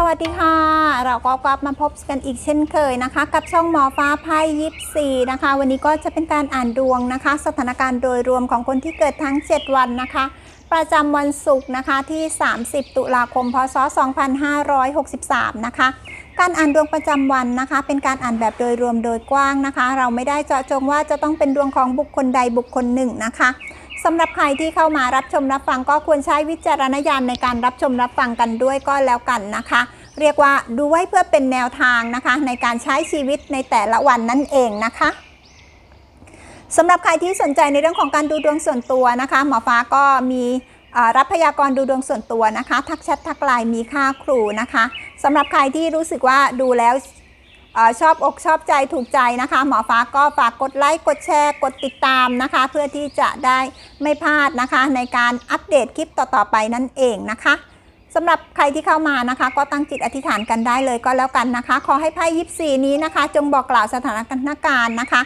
สวัสดีค่ะ เราก็กลับมาพบกันอีกเช่นเคยนะคะ กับช่องหมอฟ้าไพ่ยิปซีนะคะ วันนี้ก็จะเป็นการอ่านดวงนะคะ สถานการณ์โดยรวมของคนที่เกิดทั้ง 7 วันนะคะ ประจำวันศุกร์นะคะที่ 30 ตุลาคม พศ 2563 นะคะ การอ่านดวงประจำวันนะคะ เป็นการอ่านแบบโดยรวมโดยกว้างนะคะ เราไม่ได้เจาะจงว่าจะต้องเป็นดวงของบุคคลใดบุคคลหนึ่งนะคะ สำหรับใครที่เข้ามารับชมรับฟังก็ควรใช้วิจารณญาณในการรับชมรับฟังกันด้วยก็แล้วกันนะคะ เรียกว่าดูไว้เพื่อเป็นแนวทางนะคะ ในการใช้ชีวิตในแต่ละวันนั่นเองนะคะสำหรับใครที่สนใจในเรื่องของการดูดวงส่วนตัวนะคะหมอฟ้าก็มีรับพยากรณ์ดูดวงส่วนตัวนะคะ ทักแชททักไลน์มีค่าครูนะคะสำหรับใครที่รู้สึกว่าดูแล้ว อชอบอกชอบใจถูกใจนะคะ หมอฟ้าก็ฝากกดไลค์กดแชร์กดติดตามนะคะ เพื่อที่จะได้ไม่พลาดนะคะ ในการอัปเดตคลิปต่อๆไปนั่นเองนะคะสำหรับใครที่เข้ามานะคะ ก็ตั้งจิตอธิษฐานกันได้เลยก็แล้วกันนะคะ ขอให้ไพ่ยิปซีนี้นะคะ จงบอกกล่าวสถานการณ์นะคะ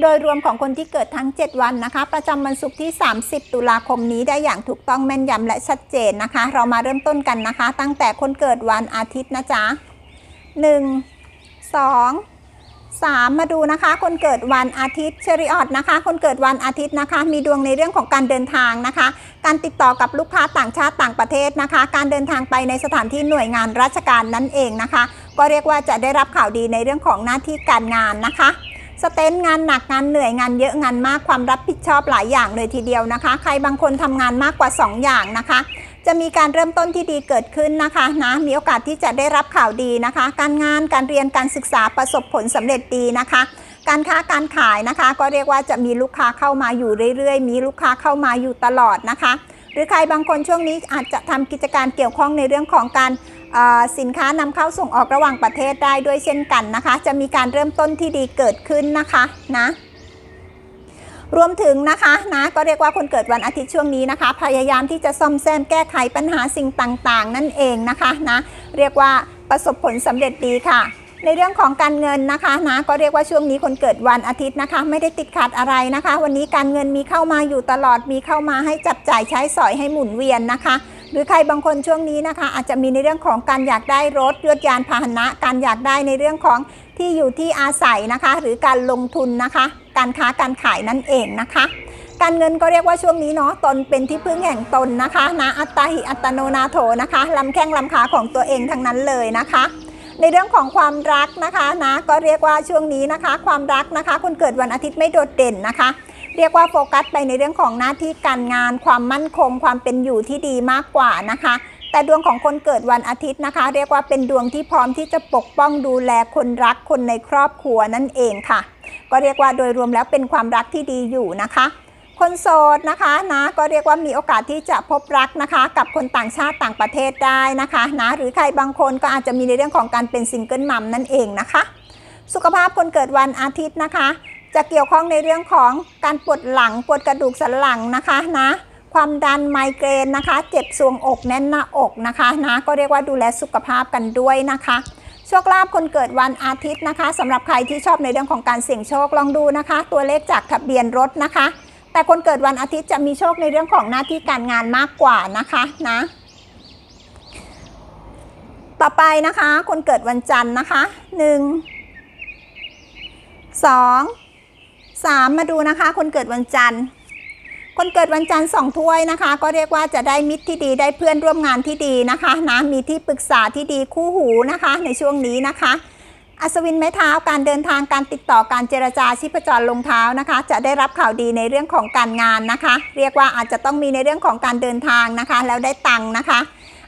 โดยรวมของคนที่เกิดทั้ง 7 วันนะคะ ประจำวันศุกร์ที่ 30 ตุลาคมนี้ได้อย่างถูกต้องแม่นยำและชัดเจนนะคะ เรามาเริ่มต้นกันนะคะ ตั้งแต่คนเกิดวันอาทิตย์นะจ๊ะ1 2 3 มาดูนะคะคนเกิดวันอาทิตย์เชริออดนะคะ คนเกิดวันอาทิตย์นะคะ มีดวงในเรื่องของการเดินทางนะคะ การติดต่อกับลูกค้าต่างชาติต่างประเทศนะคะ การเดินทางไปในสถานที่หน่วยงานราชการนั่นเองนะคะ ก็เรียกว่าจะได้รับข่าวดีในเรื่องของหน้าที่การงานนะคะสเตนงานหนักงานเหนื่อยงานเยอะงานมากความรับผิดชอบหลายอย่างเลยทีเดียวนะคะ ใครบางคนทำงานมากกว่า 2 อย่างนะคะ จะมีการเริ่มต้นที่ดีเกิดขึ้นนะคะนะมีโอกาสที่จะได้รับข่าวดีนะคะ การงานการเรียนการศึกษาประสบผลสำเร็จดีนะคะ การค้าการขายนะคะ ก็เรียกว่าจะมีลูกค้าเข้ามาอยู่เรื่อยๆ มีลูกค้าเข้ามาอยู่ตลอดนะคะ หรือใครบางคนช่วงนี้อาจจะทำกิจการเกี่ยวข้องในเรื่องของการสินค้านำเข้าส่งออกระหว่างประเทศได้ด้วยเช่นกันนะคะ จะมีการเริ่มต้นที่ดีเกิดขึ้นนะคะนะ รวมถึงนะคะนะก็เรียกว่าคนเกิดวันอาทิตย์ช่วงนี้นะคะ พยายามที่จะซ่อมแซมแก้ไขปัญหาสิ่งต่างๆ นั่นเองนะคะนะเรียกว่าประสบผลสำเร็จดีค่ะในเรื่องของการเงินนะคะนะก็เรียกว่าช่วงนี้คนเกิดวันอาทิตย์นะคะ ไม่ได้ติดขัดอะไรนะคะ วันนี้การเงินมีเข้ามาอยู่ตลอดมีเข้ามาให้จับจ่ายใช้สอยให้หมุนเวียนนะคะ หรือใครบางคนช่วงนี้นะคะ อาจจะมีในเรื่องของการอยากได้รถยวดยานพาหนะ การอยากได้ในเรื่องของที่อยู่ที่อาศัยนะคะ หรือการลงทุนนะคะ การค้าการขายนั่นเองนะคะ การเงินก็เรียกว่าช่วงนี้เนาะตนเป็นที่พึ่งแห่งตนนะคะนะอัตตาหิอัตโนนาโถนะคะลำแข้งลำขาของตัวเองทั้งนั้นเลยนะคะในเรื่องของความรักนะคะนะก็เรียกว่าช่วงนี้นะคะ ความรักนะคะ คนเกิดวันอาทิตย์ไม่โดดเด่นนะคะ เรียกว่าโฟกัสไปในเรื่องของหน้าที่การงาน ความมั่นคง ความเป็นอยู่ที่ดีมากกว่านะคะ แต่ดวงของคนเกิดวันอาทิตย์นะคะ เรียกว่าเป็นดวงที่พร้อมที่จะปกป้องดูแลคนรักคนในครอบครัวนั่นเองค่ะ ก็เรียกว่าโดยรวมแล้วเป็นความรักที่ดีอยู่นะคะคนโสดนะคะนะก็เรียกว่ามีโอกาสที่จะพบรักนะคะ กับคนต่างชาติต่างประเทศได้นะคะนะหรือใครบางคนก็อาจจะมีในเรื่องของการเป็นซิงเกิลมัมนั่นเองนะคะ สุขภาพคนเกิดวันอาทิตย์นะคะ จะเกี่ยวข้องในเรื่องของการปวดหลังปวดกระดูกสันหลังนะคะนะความดันไมเกรนนะคะ เจ็บทรวงอกแน่นหน้าอกนะคะนะก็เรียกว่าดูแลสุขภาพกันด้วยนะคะ โชคลาภคนเกิดวันอาทิตย์นะคะสำหรับใครที่ชอบในเรื่องของการเสี่ยงโชคลองดูนะคะ ตัวเลขจากทะเบียนรถนะคะ แต่คนเกิดวันอาทิตย์จะมีโชคในเรื่องของหน้าที่การงานมากกว่านะคะนะต่อไปนะคะ คนเกิดวันจันทร์นะคะ 1 2 3 มาดูนะคะ คนเกิดวันจันทร์ คนเกิดวันจันทร์สองถ้วยนะคะ ก็เรียกว่าจะได้มิตรที่ดีได้เพื่อนร่วมงานที่ดีนะคะนะมีที่ปรึกษาที่ดีคู่หูนะคะ ในช่วงนี้นะคะอัศวินไม้เท้าการเดินทางการติดต่อการเจรจาชีพจรลงเท้านะคะ จะได้รับข่าวดีในเรื่องของการงานนะคะ เรียกว่าอาจจะต้องมีในเรื่องของการเดินทางนะคะ แล้วได้ตังค์นะคะ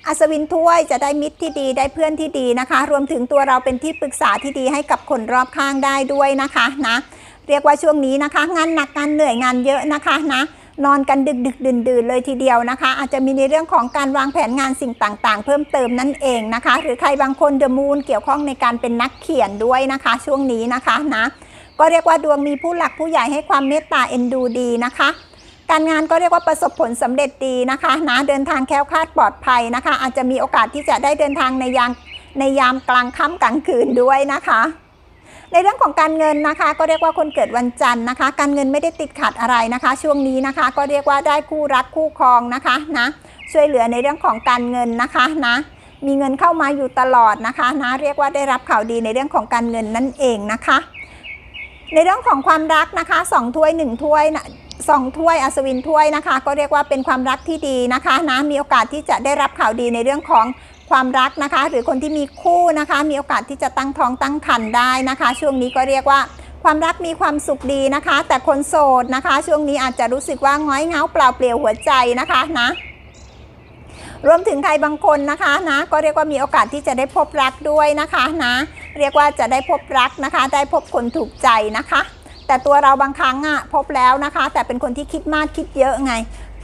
อัศวินถ้วยจะได้มิตรที่ดีได้เพื่อนที่ดีนะคะ รวมถึงตัวเราเป็นที่ปรึกษาที่ดีให้กับคนรอบข้างได้ด้วยนะคะนะเรียกว่าช่วงนี้นะคะ งานหนักงานเหนื่อยงานเยอะนะคะนะ นอนกันดึกดึกดื่นดื่นๆเลยทีเดียวนะคะ อาจจะมีในเรื่องของการวางแผนงานสิ่งต่างๆ เพิ่มเติมนั่นเองนะคะ หรือใครบางคนเดอะมูนเกี่ยวข้องในการเป็นนักเขียนด้วยนะคะ ช่วงนี้นะคะนะก็เรียกว่าดวงมีผู้หลักผู้ใหญ่ให้ความเมตตาเอ็นดูดีนะคะ การงานก็เรียกว่าประสบผลสำเร็จดีนะคะนะเดินทางแคล้วคลาดปลอดภัยนะคะ อาจจะมีโอกาสที่จะได้เดินทางในยามในยามกลางค่ำกลางคืนด้วยนะคะ ในเรื่องของการเงินนะคะ ก็เรียกว่าคนเกิดวันจันทร์นะคะ การเงินไม่ได้ติดขัดอะไรนะคะ ช่วงนี้นะคะ ก็เรียกว่าได้คู่รักคู่ครองนะคะนะช่วยเหลือในเรื่องของการเงินนะคะนะมีเงินเข้ามาอยู่ตลอดนะคะนะเรียกว่าได้รับข่าวดีในเรื่องของการเงินนั่นเองนะคะ ในเรื่องของความรักนะคะสองถ้วยหนึ่งถ้วยนะสองถ้วยอัศวินถ้วยนะคะ ก็เรียกว่าเป็นความรักที่ดีนะคะนะมีโอกาสที่จะได้รับข่าวดีในเรื่องของ ความรักนะคะ หรือคนที่มีคู่นะคะ มีโอกาสที่จะตั้งท้องตั้งครรภ์ได้นะคะ ช่วงนี้ก็เรียกว่าความรักมีความสุขดีนะคะ แต่คนโสดนะคะ ช่วงนี้อาจจะรู้สึกว่าง้อยเงาเปล่าเปลี่ยวหัวใจนะคะนะรวมถึงใครบางคนนะคะนะก็เรียกว่ามีโอกาสที่จะได้พบรักด้วยนะคะนะ เรียกว่าจะได้พบรักนะคะ ได้พบคนถูกใจนะคะ แต่ตัวเราบางครั้งอะพบแล้วนะคะ แต่เป็นคนที่คิดมากคิดเยอะไง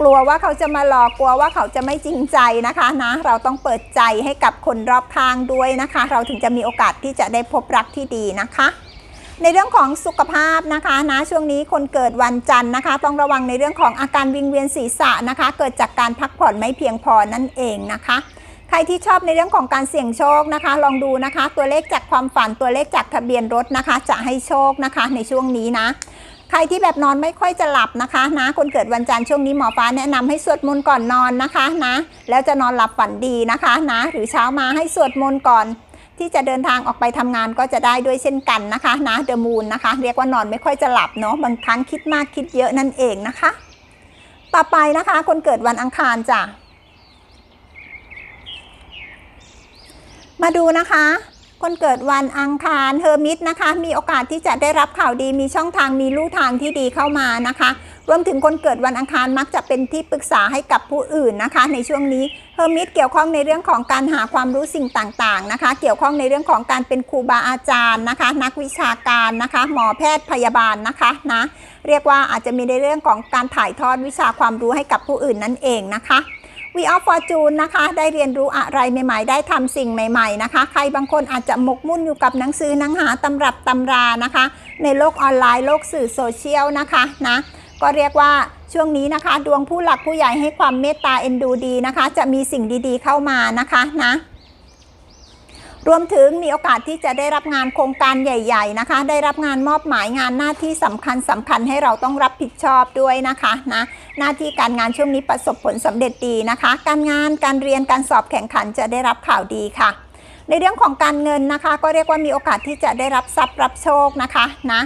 กลัวว่าเขาจะมาหลอกกลัวว่าเขาจะไม่จริงใจนะคะนะ เราต้องเปิดใจให้กับคนรอบข้างด้วยนะคะ เราถึงจะมีโอกาสที่จะได้พบรักที่ดีนะคะในเรื่องของสุขภาพนะคะนะช่วงนี้คนเกิดวันจันทร์นะคะ ต้องระวังในเรื่องของอาการวิงเวียนศีรษะนะคะ เกิดจากการพักผ่อนไม่เพียงพอนั่นเองนะคะ ใครที่ชอบในเรื่องของการเสี่ยงโชคนะคะ ลองดูนะคะ ตัวเลขจากความฝันตัวเลขจากทะเบียนรถนะคะ จะให้โชคนะคะในช่วงนี้นะใครที่แบบนอนไม่ค่อยจะหลับนะคะนะคนเกิดวันจันทร์ช่วงนี้หมอฟ้าแนะนำให้สวดมนต์ก่อนนอนนะคะนะแล้วจะนอนหลับฝันดีนะคะนะหรือเช้ามาให้สวดมนต์ก่อน ที่จะเดินทางออกไปทำงานก็จะได้ด้วยเช่นกันนะคะนะเดอะมูนนะคะเรียกว่านอนไม่ค่อยจะหลับเนาะบางครั้งคิดมากคิดเยอะนั่นเองนะคะ ต่อไปนะคะ คนเกิดวันอังคารจ้ะ มาดูนะคะ คนเกิดวันอังคารเฮอร์มิตนะคะ มีโอกาสที่จะได้รับข่าวดีมีช่องทางมีลู่ทางที่ดีเข้ามานะคะรวมถึงคนเกิดวันอังคารมักจะเป็นที่ปรึกษาให้กับผู้อื่นนะคะ ในช่วงนี้เฮอร์มิตเกี่ยวข้องในเรื่องของการหาความรู้สิ่งต่างๆนะคะ เกี่ยวข้องในเรื่องของการเป็นครูบาอาจารย์นะคะ นักวิชาการนะคะ หมอแพทย์พยาบาลนะคะนะเรียกว่าอาจจะมีในเรื่องของการถ่ายทอดวิชาความรู้ให้กับผู้อื่นนั่นเองนะคะ We of Fortune นะคะ ได้เรียนรู้อะไรใหม่ ๆ ได้ทำสิ่งใหม่ ๆ นะคะ ใครบางคนอาจจะหมกมุ่นอยู่กับหนังสือหนังหาตำรับตำรานะคะ ในโลกออนไลน์โลกสื่อโซเชียลนะคะนะก็เรียกว่าช่วงนี้นะคะ ดวงผู้หลักผู้ใหญ่ให้ความเมตตาเอ็นดูดีนะคะ จะมีสิ่งดีๆเข้ามานะคะนะ รวมถึงมีโอกาสที่จะได้รับงานโครงการใหญ่ ๆนะคะ ได้รับงานมอบหมายงานหน้าที่สำคัญสำคัญให้เราต้องรับผิดชอบด้วยนะคะนะหน้าที่การงานช่วงนี้ประสบผลสำเร็จดีนะคะ การงานการเรียนการสอบแข่งขันจะได้รับข่าวดีค่ะ ในเรื่องของการเงินนะคะ ก็เรียกว่ามีโอกาสที่จะได้รับทรัพย์รับโชคนะคะนะ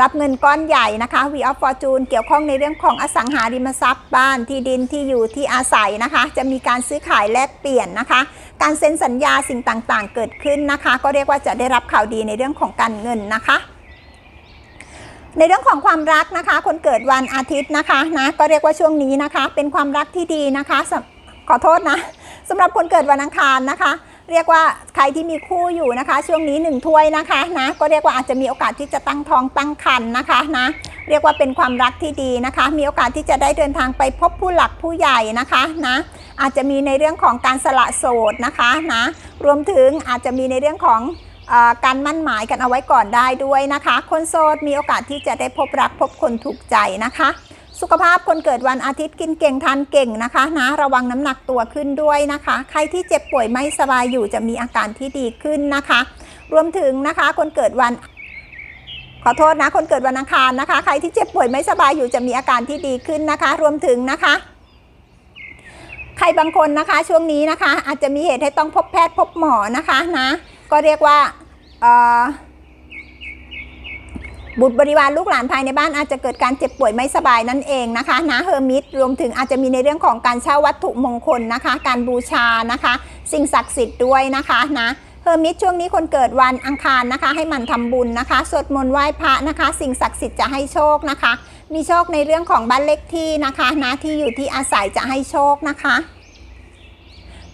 รับเงินก้อนใหญ่นะคะ We of Fortune เกี่ยวข้องในเรื่องของอสังหาริมทรัพย์บ้านที่ดินที่อยู่ที่อาศัยนะคะ จะมีการซื้อขายแลกเปลี่ยนนะคะ การเซ็นสัญญาสิ่งต่างๆ เกิดขึ้นนะคะ ก็เรียกว่าจะได้รับข่าวดีในเรื่องของการเงินนะคะในเรื่องของความรักนะคะ คนเกิดวันอาทิตย์นะคะนะก็เรียกว่าช่วงนี้นะคะ เป็นความรักที่ดีนะคะขอโทษนะสำหรับคนเกิดวันอังคารนะคะ เรียกว่าใครที่มีคู่อยู่นะคะ ช่วงนี้หนึ่งถ้วยนะคะนะก็เรียกว่าอาจจะมีโอกาสที่จะตั้งท้องตั้งครรภ์นะคะนะเรียกว่าเป็นความรักที่ดีนะคะ มีโอกาสที่จะได้เดินทางไปพบผู้หลักผู้ใหญ่นะคะนะอาจจะมีในเรื่องของการสละโสดนะคะนะรวมถึงอาจจะมีในเรื่องของการมั่นหมายกันเอาไว้ก่อนได้ด้วยนะคะ คนโสดมีโอกาสที่จะได้พบรักพบคนถูกใจนะคะ สุขภาพคนเกิดวันอาทิตย์กินเก่งทานเก่งนะคะ นะ ระวังน้ำหนักตัวขึ้นด้วยนะคะ ใครที่เจ็บป่วยไม่สบายอยู่จะมีอาการที่ดีขึ้นนะคะ รวมถึงนะคะคนเกิดวันขอโทษนะ คนเกิดวันอังคารนะคะ ใครที่เจ็บป่วยไม่สบายอยู่จะมีอาการที่ดีขึ้นนะคะ รวมถึงนะคะ ใครบางคนนะคะช่วงนี้นะคะ อาจจะมีเหตุให้ต้องพบแพทย์พบหมอนะคะนะ ก็เรียกว่าเอ่อ บุตรบริวารลูกหลานภายในบ้านอาจจะเกิดการเจ็บป่วยไม่สบายนั่นเองนะคะนะเฮอร์มิตรวมถึงอาจจะมีในเรื่องของการเช่าวัตถุมงคลนะคะ การบูชานะคะ สิ่งศักดิ์สิทธิ์ด้วยนะคะนะเฮอร์มิตรช่วงนี้คนเกิดวันอังคารนะคะ ให้มันทำบุญนะคะสวดมนต์ไหว้พระนะคะ สิ่งศักดิ์สิทธิ์จะให้โชคนะคะ มีโชคในเรื่องของบ้านเลขที่นะคะนะที่อยู่ที่อาศัยจะให้โชคนะคะ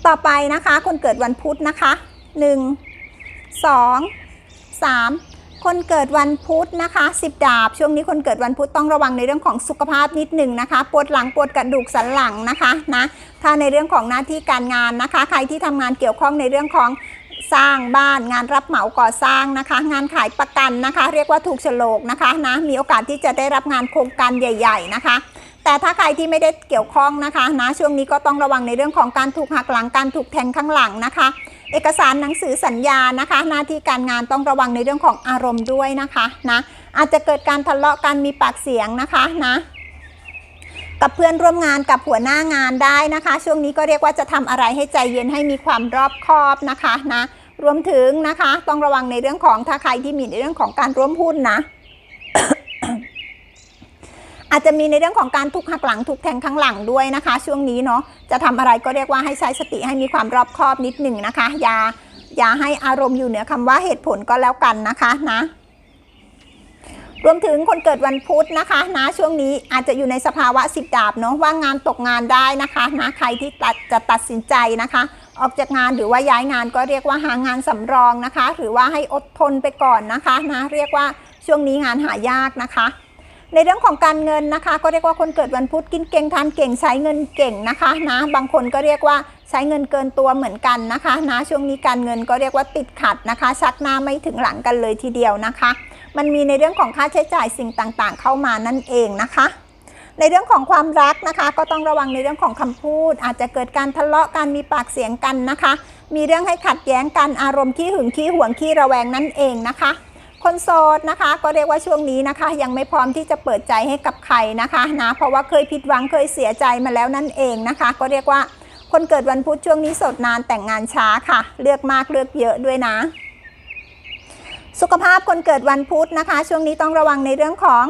ต่อไปนะคะ คนเกิดวันพุธนะคะ 1 2 3 คนเกิดวันพุธนะคะ10ดาบ ช่วงนี้คนเกิดวันพุธต้องระวังในเรื่องของสุขภาพนิดหนึ่งนะคะ ปวดหลังปวดกระดูกสันหลังนะคะนะถ้าในเรื่องของหน้าที่การงานนะคะ ใครที่ทำงานเกี่ยวข้องในเรื่องของสร้างบ้านงานรับเหมาก่อสร้างนะคะ งานขายประกันนะคะ เรียกว่าถูกโฉลกนะคะนะมีโอกาสที่จะได้รับงานโครงการใหญ่ ๆ นะคะ แต่ถ้าใครที่ไม่ได้เกี่ยวข้องนะคะนะช่วงนี้ก็ต้องระวังในเรื่องของการถูกหักหลังการถูกแทงข้างหลังนะคะ เอกสารหนังสือสัญญานะคะ หน้าที่การงานต้องระวังในเรื่องของอารมณ์ด้วยนะคะนะอาจจะเกิดการทะเลาะกันมีปากเสียงนะคะนะกับเพื่อนร่วมงานกับหัวหน้างานได้นะคะ ช่วงนี้ก็เรียกว่าจะทำอะไรให้ใจเย็นให้มีความรอบคอบนะคะนะรวมถึงนะคะต้องระวังในเรื่องของถ้าใครที่มีในเรื่องของการร่วมหุ้นนะ อาจจะมีในเรื่องของการทุกหักหลังทุกแทงข้างหลังด้วยนะคะ ช่วงนี้เนาะจะทำอะไรก็เรียกว่าให้ใช้สติให้มีความรอบคอบนิดหนึ่งนะคะ อย่าอย่าให้อารมณ์อยู่เหนือคำว่าเหตุผลก็แล้วกันนะคะนะรวมถึงคนเกิดวันพุธนะคะนะช่วงนี้อาจจะอยู่ในสภาวะสิบดาบเนาะว่างงานตกงานได้นะคะนะใครที่ตัดจะตัดสินใจนะคะ ออกจากงานหรือว่าย้ายงานก็เรียกว่าหางานสำรองนะคะ หรือว่าให้อดทนไปก่อนนะคะนะเรียกว่าช่วงนี้งานหายากนะคะ ในเรื่องของการเงินนะคะ ก็เรียกว่าคนเกิดวันพุธกินเก่งทานเก่งใช้เงินเก่งนะคะนะบางคนก็เรียกว่าใช้เงินเกินตัวเหมือนกันนะคะนะช่วงนี้การเงินก็เรียกว่าติดขัดนะคะ ชักหน้าไม่ถึงหลังกันเลยทีเดียวนะคะ มันมีในเรื่องของค่าใช้จ่ายสิ่งต่างๆ เข้ามานั่นเองนะคะ ในเรื่องของความรักนะคะ ก็ต้องระวังในเรื่องของคำพูด อาจจะเกิดการทะเลาะกันมีปากเสียงกันนะคะ มีเรื่องให้ขัดแย้งกันอารมณ์ขี้หึงขี้หวงขี้ระแวงนั่นเองนะคะ คนโสดนะคะก็เรียกว่าช่วงนี้นะคะ ยังไม่พร้อมที่จะเปิดใจให้กับใครนะคะนะเพราะว่าเคยผิดหวังเคยเสียใจมาแล้วนั่นเองนะคะ ก็เรียกว่าคนเกิดวันพุธช่วงนี้โสดนานแต่งงานช้าค่ะ เลือกมากเลือกเยอะด้วยนะ สุขภาพคนเกิดวันพุธนะคะ ช่วงนี้ต้องระวังในเรื่องของ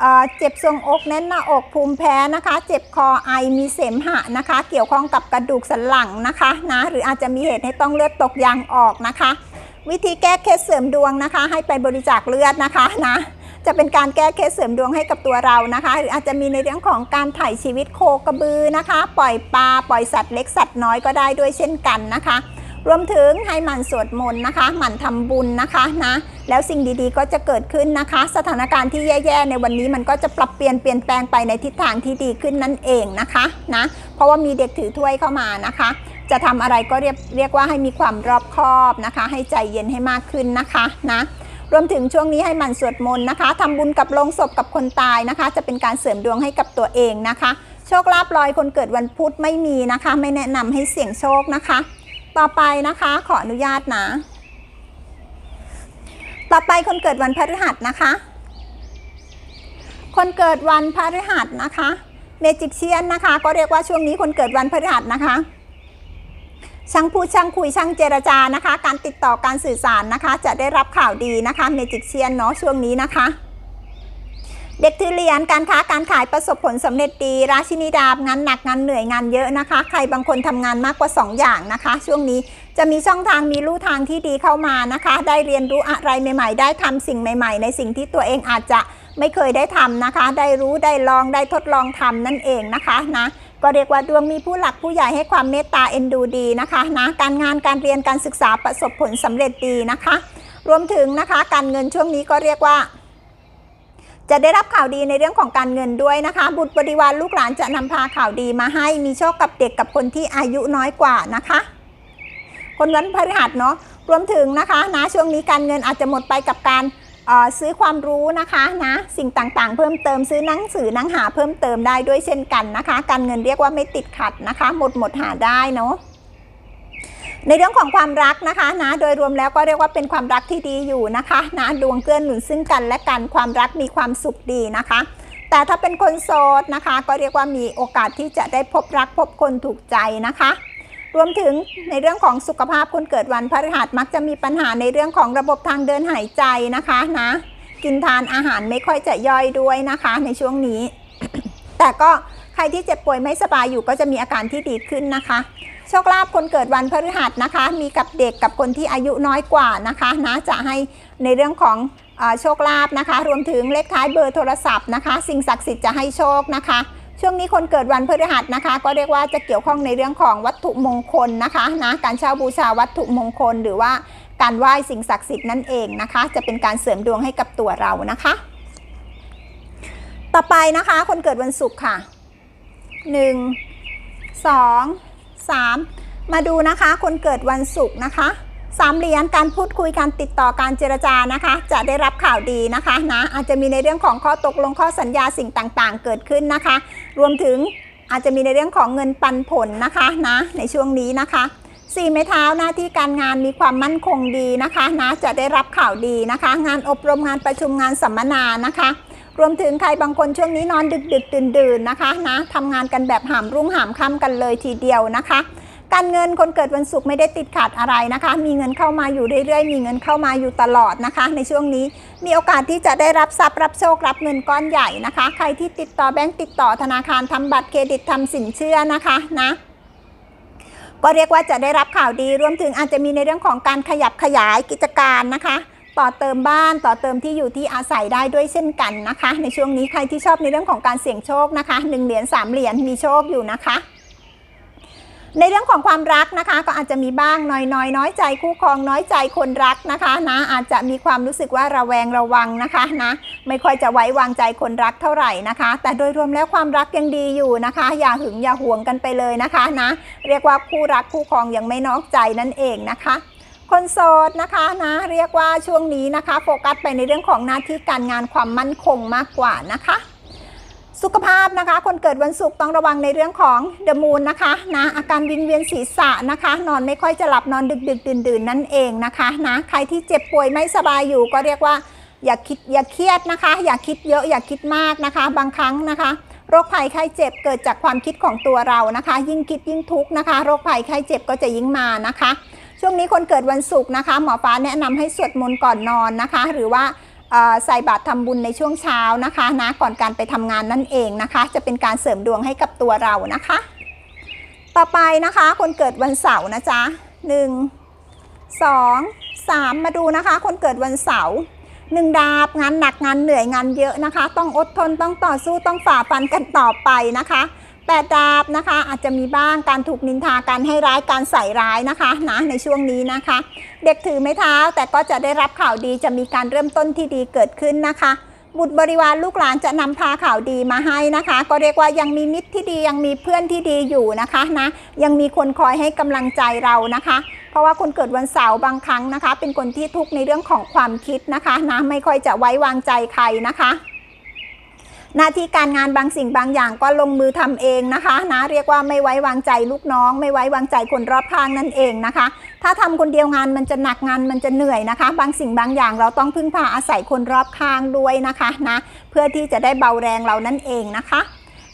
เอเจ็บทรงอกแน่นหน้าอกภูมิแพ้นะคะ เจ็บคอไอมีเสมหะนะคะ เกี่ยวข้องกับกระดูกสันหลังนะคะนะหรืออาจจะมีเหตุให้ต้องเลือดตกยางออกนะคะ วิธีแก้เคล็ดเสริมดวงนะคะ ให้ไปบริจาคเลือดนะคะนะจะเป็นการแก้เคล็ดเสริมดวงให้กับตัวเรานะคะ หรืออาจจะมีในเรื่องของการถ่ายชีวิตโคกระบือนะคะ ปล่อยปลาปล่อยสัตว์เล็กสัตว์น้อยก็ได้ด้วยเช่นกันนะคะ รวมถึงให้หมั่นสวดมนต์นะคะหมั่นทำบุญนะคะนะแล้วสิ่งดีๆก็จะเกิดขึ้นนะคะ สถานการณ์ที่แย่ๆในวันนี้มันก็จะปรับเปลี่ยนเปลี่ยนแปลงไปในทิศทางที่ดีขึ้นนั่นเองนะคะนะเพราะว่ามีเด็กถือถ้วยเข้ามานะคะ จะทำอะไรก็เรียกเรียกว่าให้มีความรอบคอบนะคะ ให้ใจเย็นให้มากขึ้นนะคะนะรวมถึงช่วงนี้ให้มันสวดมนต์นะคะทำบุญกับโลงศพกับคนตายนะคะ จะเป็นการเสริมดวงให้กับตัวเองนะคะ โชคลาภลอยคนเกิดวันพุธไม่มีนะคะ ไม่แนะนำให้เสี่ยงโชคนะคะ ต่อไปนะคะขออนุญาตนะ ต่อไปคนเกิดวันพฤหัสนะคะ คนเกิดวันพฤหัสนะคะเมจิกเชียนนะคะ ก็เรียกว่าช่วงนี้คนเกิดวันพฤหัสนะคะ ช่างพูดช่างคุยช่างเจรจานะคะ การติดต่อการสื่อสารนะคะ จะได้รับข่าวดีนะคะเมจิกเชียนเนาะช่วงนี้นะคะ เด็กถือเรียญการค้าการขายประสบผลสำเร็จดี ราชินีดาบงานหนักงานเหนื่อยงานเยอะนะคะ ใครบางคนทำงานมากกว่า 2 อย่างนะคะ ช่วงนี้จะมีช่องทางมีลู่ทางที่ดีเข้ามานะคะ ได้เรียนรู้อะไรใหม่ ๆ ได้ทำสิ่งใหม่ ๆ ในสิ่งที่ตัวเองอาจจะไม่เคยได้ทำนะคะ ได้รู้ได้ลองได้ทดลองทำนั่นเองนะคะนะ ก็เรียกว่าดวงมีผู้หลักผู้ใหญ่ให้ความเมตตาเอ็นดูดีนะคะนะการงานการเรียนการศึกษาประสบผลสำเร็จดีนะคะ รวมถึงนะคะการเงินช่วงนี้ก็เรียกว่าจะได้รับข่าวดีในเรื่องของการเงินด้วยนะคะ บุตรบริวารลูกหลานจะนำพาข่าวดีมาให้มีโชคกับเด็กกับคนที่อายุน้อยกว่านะคะ คนวันพฤหัสเนาะรวมถึงนะคะนะช่วงนี้การเงินอาจจะหมดไปกับการ ซื้อความรู้นะคะนะสิ่งต่างๆ เพิ่มเติมซื้อหนังสือหนังหาเพิ่มเติมได้ด้วยเช่นกันนะคะ การเงินเรียกว่าไม่ติดขัดนะคะ หมดหมดหาได้เนาะในเรื่องของความรักนะคะนะโดยรวมแล้วก็เรียกว่าเป็นความรักที่ดีอยู่นะคะนะดวงเกื้อหนุนซึ่งกันและกันความรักมีความสุขดีนะคะ แต่ถ้าเป็นคนโสดนะคะ ก็เรียกว่ามีโอกาสที่จะได้พบรักพบคนถูกใจนะคะ รวมถึงในเรื่องของสุขภาพคนเกิดวันพฤหัสมักจะมีปัญหาในเรื่องของระบบทางเดินหายใจนะคะนะ กินทานอาหารไม่ค่อยจะย่อยด้วยนะคะในช่วงนี้ แต่ก็ใครที่เจ็บป่วยไม่สบายอยู่ก็จะมีอาการที่ดีขึ้นนะคะ โชคลาภคนเกิดวันพฤหัสนะคะ มีกับเด็กกับคนที่อายุน้อยกว่านะคะนะจะให้ในเรื่องของอโชคลาภนะคะ รวมถึงเลขท้ายเบอร์โทรศัพท์นะคะ สิ่งศักดิ์สิทธิ์จะให้โชคนะคะ ช่วงนี้คนเกิดวันพฤหัสนะคะ ก็เรียกว่าจะเกี่ยวข้องในเรื่องของวัตถุมงคลนะคะนะการเช่าบูชาวัตถุมงคล หรือว่าการไหว้สิ่งศักดิ์สิทธิ์นั่นเองนะคะ จะเป็นการเสริมดวงให้กับตัวเรานะคะ ต่อไปนะคะ คนเกิดวันศุกร์ค่ะ 1 2 3 มาดูนะคะ คนเกิดวันศุกร์นะคะ สามเหรียญการพูดคุยการติดต่อการเจรจานะคะ จะได้รับข่าวดีนะคะนะอาจจะมีในเรื่องของข้อตกลงข้อสัญญาสิ่งต่างๆ เกิดขึ้นนะคะ รวมถึงอาจจะมีในเรื่องของเงินปันผลนะคะนะในช่วงนี้นะคะสี่ไม้เท้าหน้าที่การงานมีความมั่นคงดีนะคะนะจะได้รับข่าวดีนะคะ งานอบรมงานประชุมงานสัมมนานะคะ รวมถึงใครบางคนช่วงนี้นอนดึกดึกดื่นดื่นๆนะคะนะทำงานกันแบบหามรุ่งหามค่ำกันเลยทีเดียวนะคะ การเงินคนเกิดวันศุกร์ไม่ได้ติดขัดอะไรนะคะ มีเงินเข้ามาอยู่เรื่อยๆ มีเงินเข้ามาอยู่ตลอดนะคะ ในช่วงนี้มีโอกาสที่จะได้รับทรัพย์รับโชครับเงินก้อนใหญ่นะคะ ใครที่ติดต่อแบงก์ติดต่อธนาคารทำบัตรเครดิตทำสินเชื่อนะคะนะก็เรียกว่าจะได้รับข่าวดีรวมถึงอาจจะมีในเรื่องของการขยับขยายกิจการนะคะ ต่อเติมบ้านต่อเติมที่อยู่ที่อาศัยได้ด้วยเช่นกันนะคะ ในช่วงนี้ใครที่ชอบในเรื่องของการเสี่ยงโชคนะคะหนึ่งเหรียญสามเหรียญมีโชคอยู่นะคะ ในเรื่องของความรักนะคะ ก็อาจจะมีบ้างน้อยน้อยน้อยใจคู่ครองน้อยใจคนรักนะคะนะอาจจะมีความรู้สึกว่าระแวงระวังนะคะนะไม่ค่อยจะไว้วางใจคนรักเท่าไหร่นะคะ แต่โดยรวมแล้วความรักยังดีอยู่นะคะ อย่าหึงอย่าหวงกันไปเลยนะคะนะเรียกว่าคู่รักคู่ครองยังไม่นอกใจนั่นเองนะคะคนโสดนะคะนะเรียกว่าช่วงนี้นะคะ โฟกัสไปในเรื่องของหน้าที่การงานความมั่นคงมากกว่านะคะ สุขภาพนะคะ คนเกิดวันศุกร์ต้องระวังในเรื่องของเดอะมูนนะคะนะอาการวิงเวียนศีรษะนะคะ นอนไม่ค่อยจะหลับนอนดึกดึกดื่นดื่นๆนั่นเองนะคะนะใครที่เจ็บป่วยไม่สบายอยู่ก็เรียกว่าอย่าคิดอย่าเครียดนะคะ อย่าคิดเยอะอย่าคิดมากนะคะ บางครั้งนะคะ โรคภัยไข้เจ็บเกิดจากความคิดของตัวเรานะคะ ยิ่งคิดยิ่งทุกข์นะคะ โรคภัยไข้เจ็บก็จะยิ่งมานะคะ ช่วงนี้คนเกิดวันศุกร์นะคะ หมอฟ้าแนะนำให้สวดมนต์ก่อนนอนนะคะ หรือว่า ใส่บาตรทำบุญในช่วงเช้านะคะนะก่อนการไปทำงานนั่นเองนะคะ จะเป็นการเสริมดวงให้กับตัวเรานะคะ ต่อไปนะคะคนเกิดวันเสาร์นะจ๊ะหนึ่งสองสามมาดูนะคะ คนเกิดวันเสาร์หนึ่งดาบงานหนักงานเหนื่อยงานเยอะนะคะ ต้องอดทนต้องต่อสู้ต้องฝ่าฟันกันต่อไปนะคะ แปดดาบนะคะอาจจะมีบ้างการถูกนินทาการให้ร้ายการใส่ร้ายนะคะนะในช่วงนี้นะคะ เด็กถือไม้เท้าแต่ก็จะได้รับข่าวดีจะมีการเริ่มต้นที่ดีเกิดขึ้นนะคะ บุตรบริวารลูกหลานจะนำพาข่าวดีมาให้นะคะ ก็เรียกว่ายังมีมิตรที่ดียังมีเพื่อนที่ดีอยู่นะคะนะยังมีคนคอยให้กำลังใจเรานะคะเพราะว่าคนเกิดวันเสาร์บางครั้งนะคะ เป็นคนที่ทุกข์ในเรื่องของความคิดนะคะนะไม่ค่อยจะไว้วางใจใครนะคะ หน้าที่การงานบางสิ่งบางอย่างก็ลงมือทำเองนะคะนะเรียกว่าไม่ไว้วางใจลูกน้อง ไม่ไว้วางใจคนรอบข้างนั่นเองนะคะ ถ้าทำคนเดียวงานมันจะหนักงานมันจะเหนื่อยนะคะ บางสิ่งบางอย่างเราต้องพึ่งพาอาศัยคนรอบข้างด้วยนะคะนะเพื่อที่จะได้เบาแรงเรานั่นเองนะคะ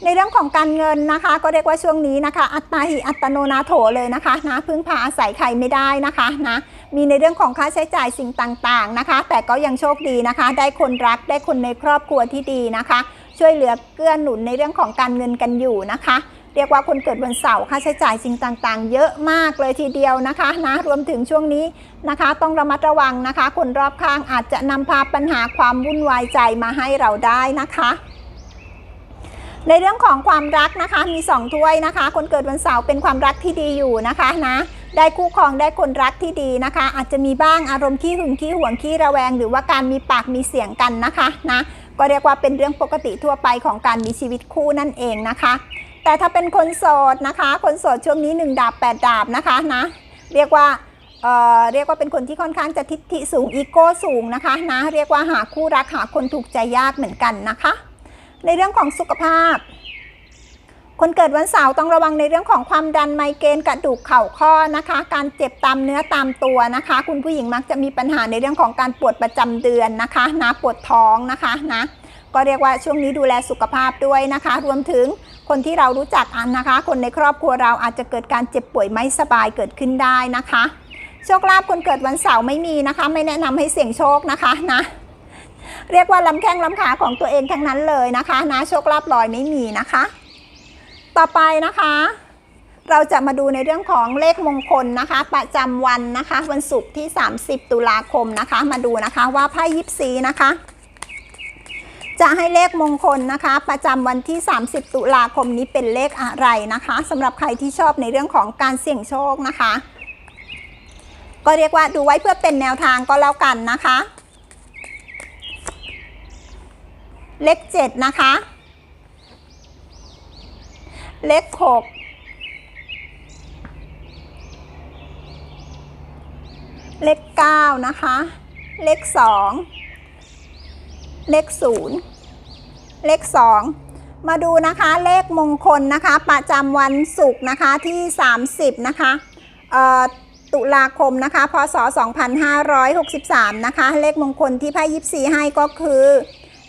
ในเรื่องของการเงินนะคะ ก็เรียกว่าช่วงนี้นะคะ อัตตาหิอัตโนนาโถเลยนะคะนะพึ่งพาอาศัยใครไม่ได้นะคะนะมีในเรื่องของค่าใช้จ่ายสิ่งต่างๆนะคะ แต่ก็ยังโชคดีนะคะ ได้คนรักได้คนในครอบครัวที่ดีนะคะ ช่วยเหลือเกื้อหนุนในเรื่องของการเงินกันอยู่นะคะ เรียกว่าคนเกิดวันเสาร์ค่าใช้จ่ายสิ่งต่างๆ เยอะมากเลยทีเดียวนะคะนะรวมถึงช่วงนี้นะคะ ต้องระมัดระวังนะคะ คนรอบข้างอาจจะนำพาปัญหาความวุ่นวายใจมาให้เราได้นะคะในเรื่องของความรักนะคะมี 2 ถ้วยนะคะ คนเกิดวันเสาร์เป็นความรักที่ดีอยู่นะคะนะได้คู่ครองได้คนรักที่ดีนะคะ อาจจะมีบ้างอารมณ์ขี้หึงขี้หวงขี้ระแวง หรือว่าการมีปากมีเสียงกันนะคะนะ ก็เรียกว่าเป็นเรื่องปกติทั่วไปของการมีชีวิตคู่นั่นเองนะคะ แต่ถ้าเป็นคนโสดนะคะ คนโสดช่วงนี้ 1 ดาบ 8 ดาบนะคะนะเรียกว่าเอ่อเรียกว่าเป็นคนที่ค่อนข้างจะทิฐิสูงอีโก้สูงนะคะนะเรียกว่าหาคู่รักหาคนถูกใจยากเหมือนกันนะคะ ในเรื่องของสุขภาพ คนเกิดวันเสาร์ต้องระวังในเรื่องของความดันไมเกรนกระดูกเข่าข้อนะคะ การเจ็บตามเนื้อตามตัวนะคะ คุณผู้หญิงมักจะมีปัญหาในเรื่องของการปวดประจำเดือนนะคะนะปวดท้องนะคะนะก็เรียกว่าช่วงนี้ดูแลสุขภาพด้วยนะคะ รวมถึงคนที่เรารู้จักอันนะคะ คนในครอบครัวเราอาจจะเกิดการเจ็บป่วยไม่สบายเกิดขึ้นได้นะคะ โชคลาภคนเกิดวันเสาร์ไม่มีนะคะ ไม่แนะนำให้เสี่ยงโชคนะคะนะเรียกว่าลำแข้งลำขาของตัวเองทั้งนั้นเลยนะคะนะโชคลาภลอยไม่มีนะคะ ต่อไปนะคะ เราจะมาดูในเรื่องของเลขมงคลนะคะ ประจำวันนะคะ วันศุกร์ที่ 30 ตุลาคมนะคะ มาดูนะคะว่าไพ่ยิปซีนะคะ จะให้เลขมงคลนะคะ ประจำวันที่ 30 ตุลาคมนี้เป็นเลขอะไรนะคะสำหรับใครที่ชอบในเรื่องของการเสี่ยงโชคนะคะ ก็เรียกว่าดูไว้เพื่อเป็นแนวทางก็แล้วกันนะคะ เลขเจ็ดนะคะ เลขหกเลขเก้านะคะ เลขสองเลขศูนย์เลขสองมาดูนะคะเลขมงคลนะคะ ประจำวันศุกร์นะคะที่ 30 นะคะเอ่อตุลาคมนะคะ พศ 2563 นะคะ เลขมงคลที่ไพ่ยิปซีให้ก็คือ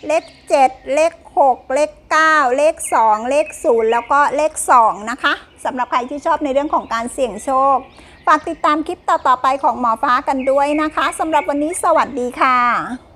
เลข 7 เลข 6 เลข 9 เลข 2 เลข 0 แล้วก็เลข 2 นะคะสำหรับใครที่ชอบในเรื่องของการเสี่ยงโชค ฝากติดตามคลิปต่อๆไปของหมอฟ้ากันด้วยนะคะสำหรับวันนี้สวัสดีค่ะ